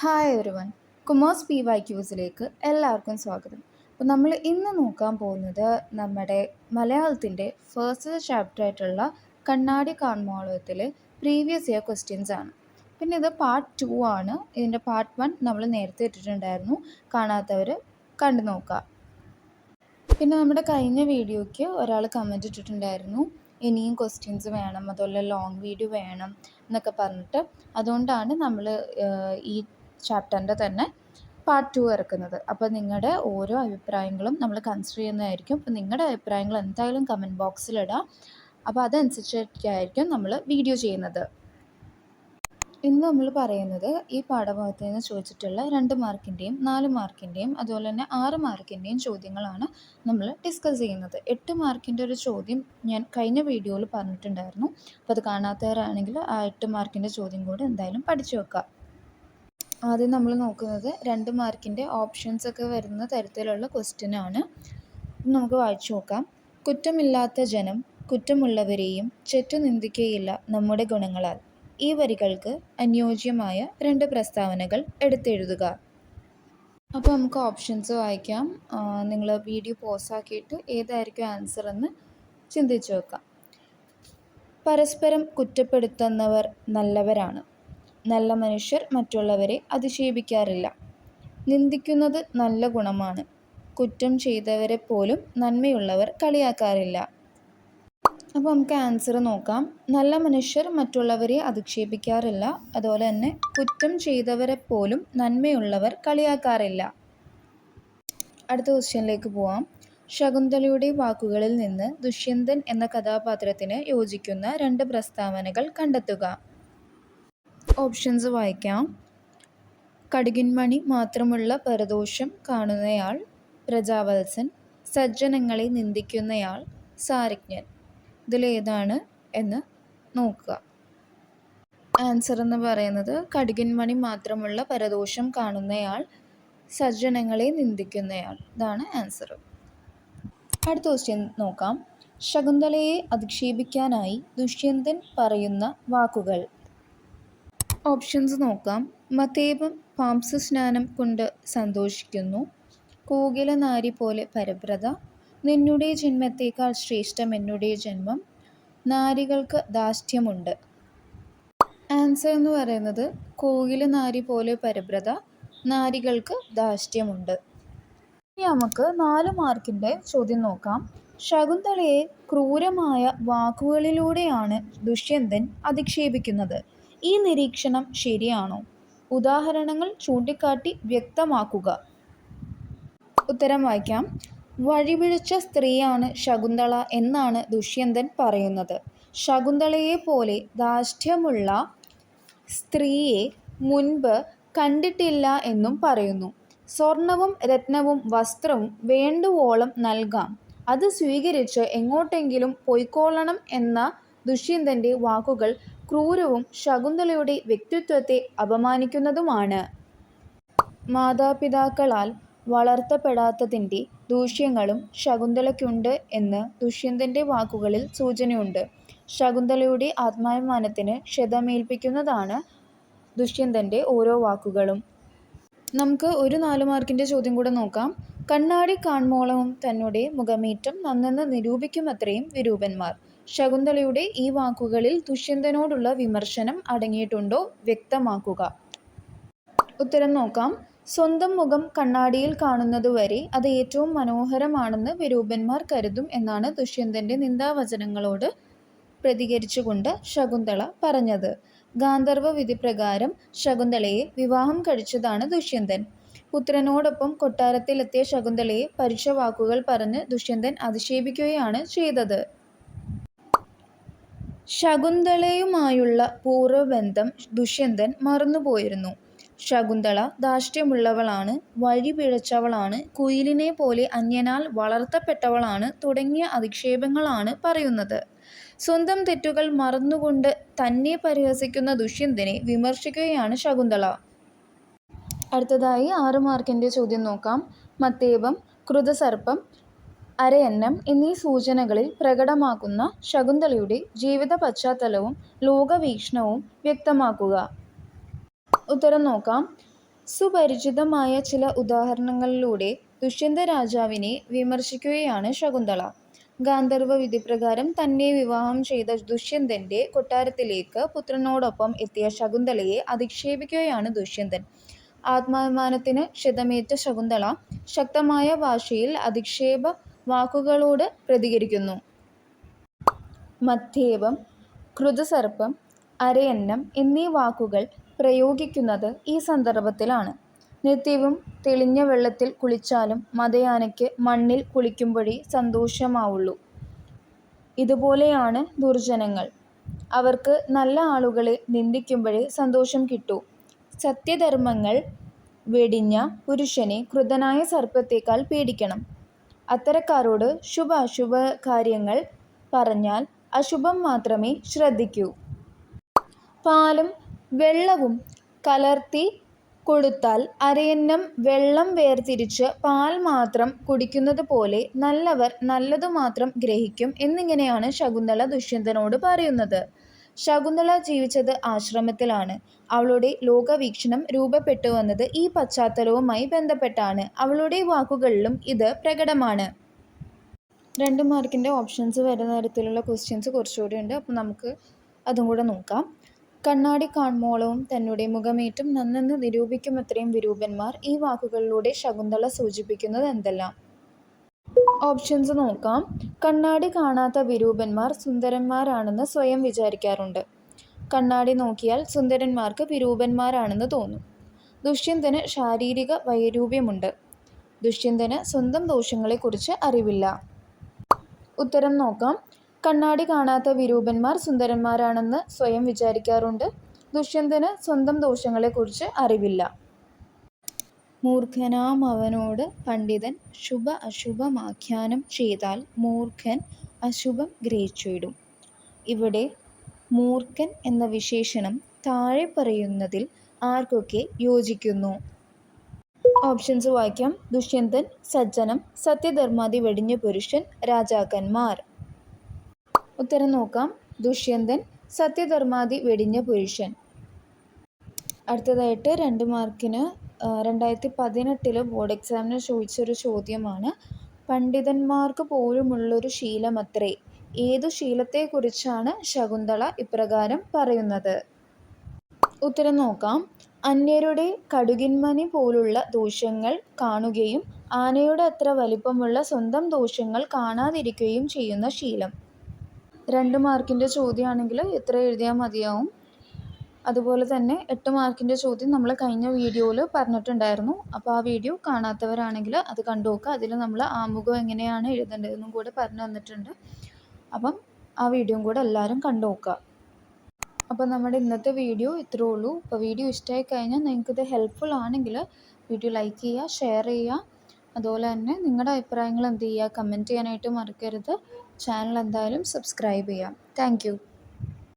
Hi everyone കുമോസ് P Y ക്യൂസിലേക്ക് എല്ലാവർക്കും സ്വാഗതം. അപ്പോൾ നമ്മൾ ഇന്ന് നോക്കാൻ പോകുന്നത് നമ്മുടെ മലയാളത്തിന്റെ ഫസ്റ്റ് ചാപ്റ്റർ ആയിട്ടുള്ള കണ്ണാടി കാൺമോളത്തിലെ പ്രീവിയസ് ഇയർ ക്വസ്റ്റ്യൻസ് ആണ്. പിന്നെ ഇത് പാർട്ട് ടു ആണ്. ഇതിന്റെ പാർട്ട് വൺ നമ്മൾ നേരത്തെ ഇട്ടിട്ടുണ്ടായിരുന്നു. കാണാത്തവർ കണ്ടു നോക്കുക. പിന്നെ നമ്മുടെ കഴിഞ്ഞ വീഡിയോയ്ക്ക് ഒരാൾ കമന്റ് ഇട്ടിട്ടുണ്ടായിരുന്നു. ഇനിയും ക്വസ്റ്റ്യൻസ് വേണം അതുപോലെ ലോങ് വീഡിയോ വേണം എന്നൊക്കെ പറഞ്ഞിട്ട്. അതുകൊണ്ടാണ് നമ്മൾ ഈ ചാപ്റ്ററിന്റെ തന്നെ പാർട്ട് ടു ഇറക്കുന്നത്. അപ്പോൾ നിങ്ങളുടെ ഓരോ അഭിപ്രായങ്ങളും നമ്മൾ കൺസിഡർ ചെയ്യുന്നതായിരിക്കും. അപ്പോൾ നിങ്ങളുടെ അഭിപ്രായങ്ങൾ എന്തായാലും കമന്റ് ബോക്സിലിടാം അപ്പോൾ അതനുസരിച്ചായിരിക്കും നമ്മൾ വീഡിയോ ചെയ്യുന്നത്. ഇന്ന് നമ്മൾ പറയുന്നത് ഈ പാഠഭാഗത്ത് നിന്ന് ചോദിച്ചിട്ടുള്ള രണ്ട് മാർക്കിന്റെയും നാല് മാർക്കിന്റെയും അതുപോലെ തന്നെ ആറ് മാർക്കിന്റെയും ചോദ്യങ്ങളാണ് നമ്മൾ ഡിസ്കസ് ചെയ്യുന്നത്. എട്ട് മാർക്കിന്റെ ഒരു ചോദ്യം ഞാൻ കഴിഞ്ഞ വീഡിയോയിൽ പറഞ്ഞിട്ടുണ്ടായിരുന്നു. അപ്പോൾ അത് കാണാത്തവരാണെങ്കിൽ ആ എട്ട് മാർക്കിന്റെ ചോദ്യം കൂടി എന്തായാലും പഠിച്ചു വെക്കുക. ആദ്യം നമ്മൾ നോക്കുന്നത് രണ്ട് മാർക്കിന്റെ ഓപ്ഷൻസ് ഒക്കെ വരുന്ന തരത്തിലുള്ള ക്വസ്റ്റ്യൻ ആണ് നമുക്ക് വായിച്ചു നോക്കാം. കുറ്റമില്ലാത്ത ജനം കുറ്റമുള്ളവരെയും ചെറ്റു നിന്ദിക്കുകയില്ല നമ്മുടെ ഗുണങ്ങളാൽ. ഈ വരികൾക്ക് അനുയോജ്യമായ രണ്ട് പ്രസ്താവനകൾ എടുത്തെഴുതുക. അപ്പോൾ നമുക്ക് ഓപ്ഷൻസ് വായിക്കാം. നിങ്ങൾ വീഡിയോ പോസാക്കിയിട്ട് ഏതായിരിക്കും ആൻസർ എന്ന് ചിന്തിച്ചു വെക്കാം പരസ്പരം കുറ്റപ്പെടുത്തുന്നവർ നല്ലവരാണ്. നല്ല മനുഷ്യർ മറ്റുള്ളവരെ അധിക്ഷേപിക്കാറില്ല നിന്ദിക്കുന്നത് നല്ല ഗുണമാണ്. കുറ്റം ചെയ്തവരെ പോലും നന്മയുള്ളവർ കളിയാക്കാറില്ല. അപ്പോൾ നമുക്ക് ആൻസർ നോക്കാം. നല്ല മനുഷ്യർ മറ്റുള്ളവരെ അധിക്ഷേപിക്കാറില്ല. അതുപോലെ തന്നെ കുറ്റം ചെയ്തവരെ പോലും നന്മയുള്ളവർ കളിയാക്കാറില്ല. അടുത്ത ക്വസ്റ്റ്യനിലേക്ക് പോവാം. ശകുന്തളയുടെ വാക്കുകളിൽ നിന്ന് ദുഷ്യന്തൻ എന്ന കഥാപാത്രത്തിന് യോജിക്കുന്ന രണ്ട് പ്രസ്താവനകൾ കണ്ടെത്തുക. ഓപ്ഷൻസ് വായിക്കാം. കടുകിൻമണി മാത്രമുള്ള പരദോഷം കാണുന്നയാൾ പ്രജാവത്സൻ സജ്ജനങ്ങളെ നിന്ദിക്കുന്നയാൾ സാരജ്ഞൻ. ഇതിലേതാണ് എന്ന് നോക്കുക. ആൻസർ എന്ന് പറയുന്നത് കടുകിൻമണി മാത്രമുള്ള പരദോഷം കാണുന്നയാൾ സജ്ജനങ്ങളെ നിന്ദിക്കുന്നയാൾ. ഇതാണ് ആൻസർ. അടുത്ത ക്വസ്റ്റ്യൻ നോക്കാം. ശകുന്തളയെ അധിക്ഷേപിക്കാനായി ദുഷ്യന്തൻ പറയുന്ന വാക്കുകൾ. ഓപ്ഷൻസ് നോക്കാം. മതേപം പാംസസ്നാനം കൊണ്ട് സന്തോഷിക്കുന്നു. കോകില നാരി പോലെ പരബ്രത നിന്നുടെ ജന്മത്തേക്കാൾ ശ്രേഷ്ഠം എന്നുടെ ജന്മം. നാരികൾക്ക് ദാഷ്ട്യമുണ്ട് ആൻസർ എന്ന് പറയുന്നത് കോകില നാരി പോലെ പരബ്രത നാരികൾക്ക് ദാഷ്ട്യമുണ്ട് ഇനി നമുക്ക് നാല് മാർക്കിന്റെ ചോദ്യം നോക്കാം. ശകുന്തളയെ ക്രൂരമായ വാക്കുകളിലൂടെയാണ് ദുഷ്യന്തൻ അധിക്ഷേപിക്കുന്നത്. ഈ നിരീക്ഷണം ശരിയാണോ? ഉദാഹരണങ്ങൾ ചൂണ്ടിക്കാട്ടി വ്യക്തമാക്കുക. ഉത്തരം വായിക്കാം. വഴിപിഴച്ച സ്ത്രീയാണ് ശകുന്തള എന്നാണ് ദുഷ്യന്തൻ പറയുന്നത്. ശകുന്തളയെ പോലെ ദാർഷ്ട്യമുള്ള സ്ത്രീയെ മുൻപ് കണ്ടിട്ടില്ല എന്നും പറയുന്നു. സ്വർണവും രത്നവും വസ്ത്രവും വേണ്ടുവോളം നൽകാം. അത് സ്വീകരിച്ച് എങ്ങോട്ടെങ്കിലും പൊയ്ക്കോളണം എന്ന ദുഷ്യന്തന്റെ വാക്കുകൾ ക്രൂരവും ശകുന്തളയുടെ വ്യക്തിത്വത്തെ അപമാനിക്കുന്നതുമാണ്. മാതാപിതാക്കളാൽ വളർത്തപ്പെടാത്തതിന്റെ ദൂഷ്യങ്ങളും ശകുന്തളയ്ക്കുണ്ട് എന്ന് ദുഷ്യന്തന്റെ വാക്കുകളിൽ സൂചനയുണ്ട്. ശകുന്തളയുടെ ആത്മാഭിമാനത്തിന് ക്ഷതമേൽപ്പിക്കുന്നതാണ് ദുഷ്യന്തന്റെ ഓരോ വാക്കുകളും. നമുക്ക് ഒരു നാല് മാർക്കിന്റെ ചോദ്യം കൂടെ നോക്കാം. കണ്ണാടി കാൺമോളവും തന്നുടെ മുഖമേറ്റം നന്നെന്ന് നിരൂപിക്കുമത്രയും വിരൂപന്മാർ. ശകുന്തളയുടെ ഈ വാക്കുകളിൽ ദുഷ്യന്തനോടുള്ള വിമർശനം അടങ്ങിയിട്ടുണ്ടോ വ്യക്തമാക്കുക. ഉത്തരം നോക്കാം. സ്വന്തം മുഖം കണ്ണാടിയിൽ കാണുന്നത് വരെ അത് ഏറ്റവും മനോഹരമാണെന്ന് വിരൂപന്മാർ കരുതും എന്നാണ് ദുഷ്യന്തന്റെ നിന്ദാവചനങ്ങളോട് പ്രതികരിച്ചുകൊണ്ട് ശകുന്തള പറഞ്ഞത്. ഗാന്ധർവ വിധി പ്രകാരം ശകുന്തളയെ വിവാഹം കഴിച്ചതാണ് ദുഷ്യന്തൻ. പുത്രനോടൊപ്പം കൊട്ടാരത്തിലെത്തിയ ശകുന്തളയെ പരുഷ വാക്കുകൾ പറഞ്ഞ് ദുഷ്യന്തൻ അധിക്ഷേപിക്കുകയാണ് ചെയ്തത്. ശകുന്തളയുമായുള്ള പൂർവബന്ധം ദുഷ്യന്തൻ മറന്നുപോയിരുന്നു. ശകുന്തള ധാർഷ്ട്യമുള്ളവളാണ് വഴി പിഴച്ചവളാണ് കുയിലിനെ പോലെ അന്യനാൽ വളർത്തപ്പെട്ടവളാണ് തുടങ്ങിയ അധിക്ഷേപങ്ങളാണ് പറയുന്നത്. സ്വന്തം തെറ്റുകൾ മറന്നുകൊണ്ട് തന്നെ പരിഹസിക്കുന്ന ദുഷ്യന്തനെ വിമർശിക്കുകയാണ് ശകുന്തള. അടുത്തതായി ആറ് മാർക്കിന്റെ ചോദ്യം നോക്കാം. മത്തേപം കൃതസർപ്പം അരയന്നം എന്നീ സൂചനകളിൽ പ്രകടമാക്കുന്ന ശകുന്തളയുടെ ജീവിത പശ്ചാത്തലവും ലോകവീക്ഷണവും വ്യക്തമാക്കുക ഉത്തരം നോക്കാം സുപരിചിതമായ ചില ഉദാഹരണങ്ങളിലൂടെ ദുഷ്യന്ത രാജാവിനെ വിമർശിക്കുകയാണ് ശകുന്തള. ഗാന്ധർവ വിധിപ്രകാരം തന്നെ വിവാഹം ചെയ്ത ദുഷ്യന്തന്റെ കൊട്ടാരത്തിലേക്ക് പുത്രനോടൊപ്പം എത്തിയ ശകുന്തളയെ അധിക്ഷേപിക്കുകയാണ് ദുഷ്യന്തൻ. ആത്മാഭിമാനത്തിന് ക്ഷതമേറ്റ ശകുന്തള ശക്തമായ ഭാഷയിൽ അധിക്ഷേപ വാക്കുകളോട് പ്രതികരിക്കുന്നു. മധ്യേപം കൃതസർപ്പം അരയന്നം എന്നീ വാക്കുകൾ പ്രയോഗിക്കുന്നത് ഈ സന്ദർഭത്തിലാണ്. നിത്യവും തെളിഞ്ഞ വെള്ളത്തിൽ കുളിച്ചാലും മതയാനയ്ക്ക് മണ്ണിൽ കുളിക്കുമ്പോഴേ സന്തോഷമാവുള്ളൂ. ഇതുപോലെയാണ് ദുർജനങ്ങൾ. അവർക്ക് നല്ല ആളുകളെ നിന്ദിക്കുമ്പോഴേ സന്തോഷം കിട്ടൂ. സത്യധർമ്മങ്ങൾ വെടിഞ്ഞ പുരുഷനെ കൃതനായ സർപ്പത്തേക്കാൾ പേടിക്കണം. അത്തരക്കാരോട് ശുഭ അശുഭ കാര്യങ്ങൾ പറഞ്ഞാൽ അശുഭം മാത്രമേ ശ്രദ്ധിക്കൂ. പാലും വെള്ളവും കലർത്തി കൊടുത്താൽ അരയന്നം വെള്ളം വേർതിരിച്ച് പാൽ മാത്രം കുടിക്കുന്നത് പോലെ നല്ലവർ നല്ലതു മാത്രം ഗ്രഹിക്കും എന്നിങ്ങനെയാണ് ശകുന്തള ദുഷ്യന്തനോട് പറയുന്നത്. ശകുന്തള ജീവിച്ചത് ആശ്രമത്തിലാണ്. അവളുടെ ലോകവീക്ഷണം രൂപപ്പെട്ടു വന്നത് ഈ പശ്ചാത്തലവുമായി ബന്ധപ്പെട്ടാണ്. അവളുടെ വാക്കുകളിലും ഇത് പ്രകടമാണ്. രണ്ട് മാർക്കിന്റെ ഓപ്ഷൻസ് വരുന്ന തരത്തിലുള്ള ക്വസ്റ്റ്യൻസ് കുറച്ചുകൂടി ഉണ്ട്. അപ്പോൾ നമുക്ക് അതും കൂടെ നോക്കാം. കണ്ണാടി കാൺമോളവും തന്നെ മുഖമേറ്റും നന്നെന്ന് നിരൂപിക്കുമത്രയും വിരൂപന്മാർ ഈ വാക്കുകളിലൂടെ ശകുന്തള സൂചിപ്പിക്കുന്നത് എന്തെല്ലാം? ഓപ്ഷൻസ് നോക്കാം. കണ്ണാടി കാണാത്ത വിരൂപന്മാർ സുന്ദരന്മാരാണെന്ന് സ്വയം വിചാരിക്കാറുണ്ട്. കണ്ണാടി നോക്കിയാൽ സുന്ദരന്മാർക്ക് വിരൂപന്മാരാണെന്ന് തോന്നും. ദുഷ്യന്തന് ശാരീരിക വൈരൂപ്യമുണ്ട്. ദുഷ്യന്തന് സ്വന്തം ദോഷങ്ങളെക്കുറിച്ച് അറിവില്ല. ഉത്തരം നോക്കാം. കണ്ണാടി കാണാത്ത വിരൂപന്മാർ സുന്ദരന്മാരാണെന്ന് സ്വയം വിചാരിക്കാറുണ്ട്. ദുഷ്യന്തന് സ്വന്തം ദോഷങ്ങളെക്കുറിച്ച് അറിവില്ല. മൂർഖനാമവനോട് പണ്ഡിതൻ ശുഭ അശുഭമാഖ്യാനം ചെയ്താൽ മൂർഖൻ അശുഭം ഗ്രഹിച്ചിടും. ഇവിടെ മൂർഖൻ എന്ന വിശേഷണം താഴെ പറയുന്നതിൽ ആർക്കൊക്കെ യോജിക്കുന്നു? ഓപ്ഷൻസ് വായിക്കാം. ദുഷ്യന്തൻ സജ്ജനം. സത്യധർമ്മാദി വെടിഞ്ഞ പുരുഷൻ. രാജാക്കന്മാർ. ഉത്തരം നോക്കാം. ദുഷ്യന്തൻ സത്യധർമ്മാദി വെടിഞ്ഞ പുരുഷൻ. അടുത്തതായിട്ട് രണ്ട് മാർക്കിന് രണ്ടായിരത്തി പതിനെട്ടിൽ ബോർഡ് എക്സാമിന് ചോദിച്ചൊരു ചോദ്യമാണ്. പണ്ഡിതന്മാർക്ക് പോലുമുള്ളൊരു ശീലമത്രേ. ഏതു ശീലത്തെക്കുറിച്ചാണ് ശകുന്തള ഇപ്രകാരം പറയുന്നത്? ഉത്തരം നോക്കാം. അന്യരുടെ കടുകിന്മനി പോലുള്ള ദോഷങ്ങൾ കാണുകയും ആനയുടെ അത്ര വലിപ്പമുള്ള സ്വന്തം ദോഷങ്ങൾ കാണാതിരിക്കുകയും ചെയ്യുന്ന ശീലം. രണ്ട് മാർക്കിന്റെ ചോദ്യമാണെങ്കിൽ എത്ര എഴുതിയാൽ മതിയാവും. അതുപോലെ തന്നെ എട്ട് മാർക്കിന്റെ ചോദ്യം നമ്മൾ കഴിഞ്ഞ വീഡിയോയിൽ പറഞ്ഞിട്ടുണ്ടായിരുന്നു. അപ്പോൾ ആ വീഡിയോ കാണാത്തവരാണെങ്കിൽ അത് കണ്ടു നോക്കുക. അതിൽ നമ്മൾ ആമുഖം എങ്ങനെയാണ് എഴുതേണ്ടതെന്നും കൂടെ പറഞ്ഞു തന്നിട്ടുണ്ട്. അപ്പം ആ വീഡിയോയും കൂടെ എല്ലാവരും കണ്ടു നോക്കുക. അപ്പോൾ നമ്മുടെ ഇന്നത്തെ വീഡിയോ ഇത്രയേ ഉള്ളൂ. അപ്പോൾ വീഡിയോ ഇഷ്ടമായി കഴിഞ്ഞാൽ നിങ്ങൾക്കിത് ഹെൽപ്ഫുൾ ആണെങ്കിൽ വീഡിയോ ലൈക്ക് ചെയ്യുക, ഷെയർ ചെയ്യുക. അതുപോലെ തന്നെ നിങ്ങളുടെ അഭിപ്രായങ്ങൾ എന്ത് ചെയ്യുക കമന്റ് ചെയ്യാനായിട്ട് മറക്കരുത്. ചാനൽ എന്തായാലും സബ്സ്ക്രൈബ് ചെയ്യാം താങ്ക്.